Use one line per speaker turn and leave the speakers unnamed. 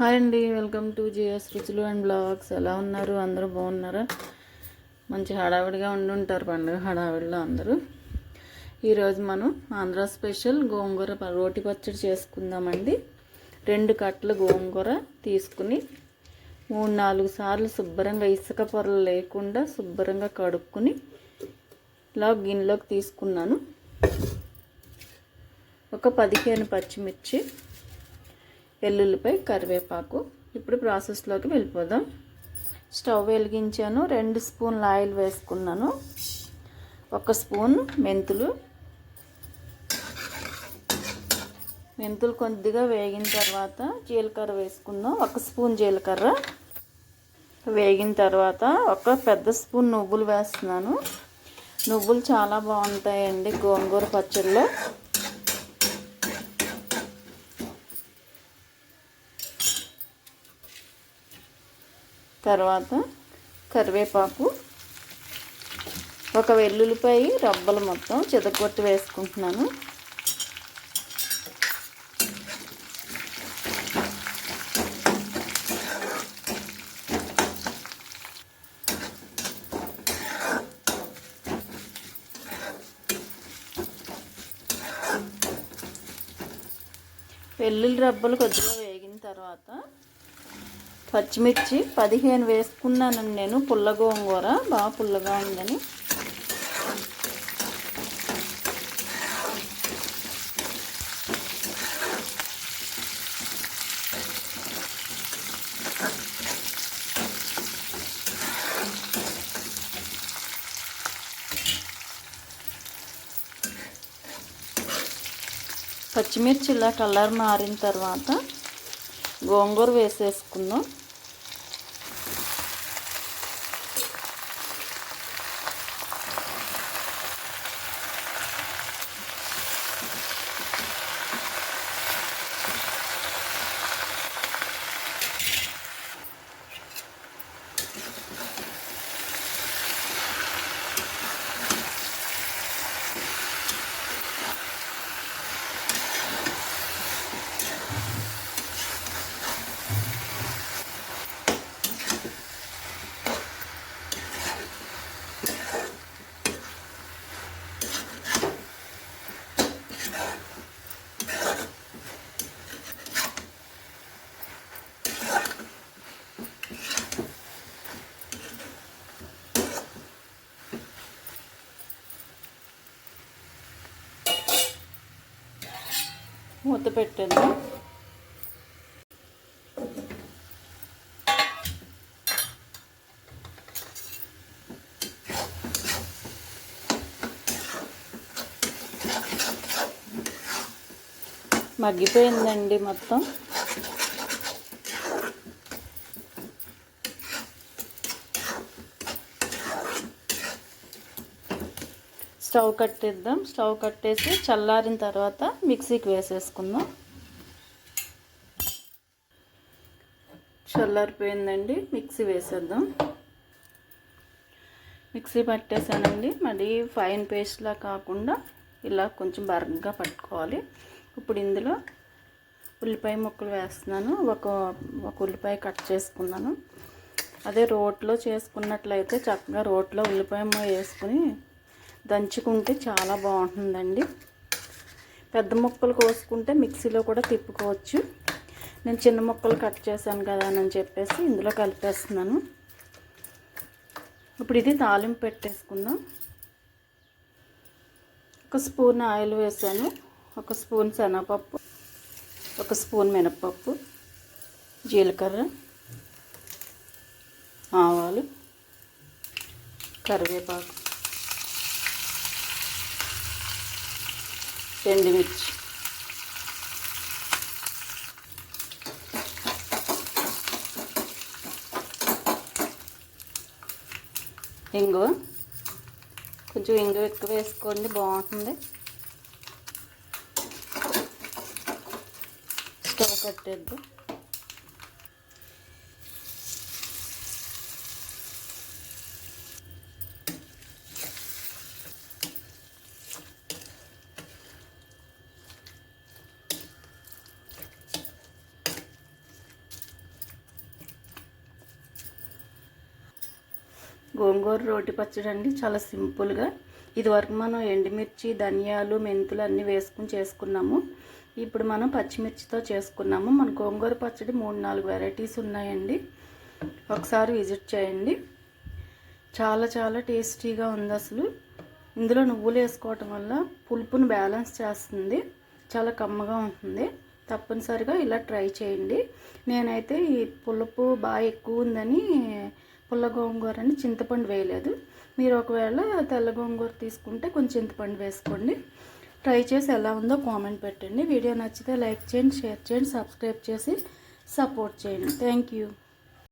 Hi అండి welcome to GS Ruchulu and blogs. ఎలా ఉన్నారు? అందరూ బాగున్నారా? మంచి హడావిడిగా ఉండుంటారు పండుగ హడావిడిలో అందరూ. ఈరోజు మనం ఆంధ్ర స్పెషల్ గోంగూర రోటి పచ్చడి చేసుకుందామండి. రెండు కట్టలు గోంగూర తీసుకుని మూడు నాలుగు సార్లు శుభ్రంగా ఇసుక పొరలు లేకుండా శుభ్రంగా కడుక్కుని ఇలా గిన్నెలోకి తీసుకున్నాను. ఒక పదిహేను పచ్చిమిర్చి వెల్లుల్లిపై కరివేపాకు. ఇప్పుడు ప్రాసెస్లోకి వెళ్ళిపోదాం. స్టవ్ వెలిగించాను. రెండు స్పూన్ల ఆయిల్ వేసుకున్నాను. ఒక స్పూన్ మెంతులు. మెంతులు కొద్దిగా వేగిన తర్వాత జీలకర్ర వేసుకుందాం. ఒక స్పూన్ జీలకర్ర. వేగిన తర్వాత ఒక పెద్ద స్పూన్ నువ్వులు వేస్తున్నాను. నువ్వులు చాలా బాగుంటాయండి గోంగూర పచ్చడిలో తర్వాత కరివేపాకు ఒక వెల్లుల్లిపాయ రబ్బలు మొత్తం చితకొట్టి వేసుకుంటున్నాను. వెల్లుల్లి రబ్బలు కొద్దిగా వేగిన తర్వాత పచ్చిమిర్చి పదిహేను వేసుకున్నానండి నేను పుల్ల గోంగూర. బాగా పుల్లగా ఉందని. పచ్చిమిర్చి ఇలా కలర్ మారిన తర్వాత గోంగూర వేసేసుకుందాం. మూత పెట్టేద్దాం. మగ్గిపోయిందండి మొత్తం. స్టవ్ కట్టేద్దాం. స్టవ్ కట్టేసి చల్లారిన తర్వాత మిక్సీకి వేసేసుకుందాం. చల్లారిపోయిందండి. మిక్సీ వేసేద్దాం. మిక్సీ పట్టేసానండి. మరి ఫైన్ పేస్ట్లా కాకుండా ఇలా కొంచెం బరగ్గా పట్టుకోవాలి. ఇప్పుడు ఇందులో ఉల్లిపాయ ముక్కలు వేస్తున్నాను. ఒక ఒక ఉల్లిపాయ కట్ చేసుకున్నాను. అదే రోట్లో చేసుకున్నట్లయితే చక్కగా రోట్లో ఉల్లిపాయ వేసుకుని దంచుకుంటే చాలా బాగుంటుందండి. పెద్ద ముక్కలు కోసుకుంటే మిక్సీలో కూడా తిప్పుకోవచ్చు. నేను చిన్న ముక్కలు కట్ చేశాను కదా అని చెప్పేసి ఇందులో కలిపేస్తున్నాను. ఇప్పుడు ఇది తాలింపు పెట్టేసుకుందాం. ఒక స్పూన్ ఆయిల్ వేసాను. ఒక స్పూన్ శనగపప్పు. ఒక స్పూన్ మినపప్పు. జీలకర్ర. ఆవాలు. కరివేపాకు. ఎండుమిర్చి. ఇంగు. కొంచెం ఇంగు ఎక్కువ వేసుకోండి బాగుంటుంది. స్టవ్ కట్టేద్దాం. గోంగూర రోటి పచ్చడి అండి చాలా సింపుల్గా. ఇదివరకు మనం ఎండుమిర్చి ధనియాలు మెంతులు అన్నీ వేసుకుని చేసుకున్నాము. ఇప్పుడు మనం పచ్చిమిర్చితో చేసుకున్నాము. మన గోంగూర పచ్చడి మూడు నాలుగు వెరైటీస్ ఉన్నాయండి. ఒకసారి విజిట్ చేయండి. చాలా చాలా టేస్టీగా ఉంది అసలు. ఇందులో నువ్వులు వేసుకోవటం వల్ల పులుపును బ్యాలెన్స్ చేస్తుంది. చాలా కమ్మగా ఉంటుంది. తప్పనిసరిగా ఇలా ట్రై చేయండి. నేనైతే ఈ పులుపు బాగా ఎక్కువ ఉందని పుల్ల గోంగూరని చింతపండు వేయలేదు. మీరు ఒకవేళ తెల్ల గోంగూర తీసుకుంటే కొంచెం చింతపండు వేసుకోండి. ట్రై చేసి ఎలా ఉందో కామెంట్ పెట్టండి. వీడియో నచ్చితే లైక్ చేయండి షేర్ చేయండి సబ్స్క్రైబ్ చేసి సపోర్ట్ చేయండి. Thank you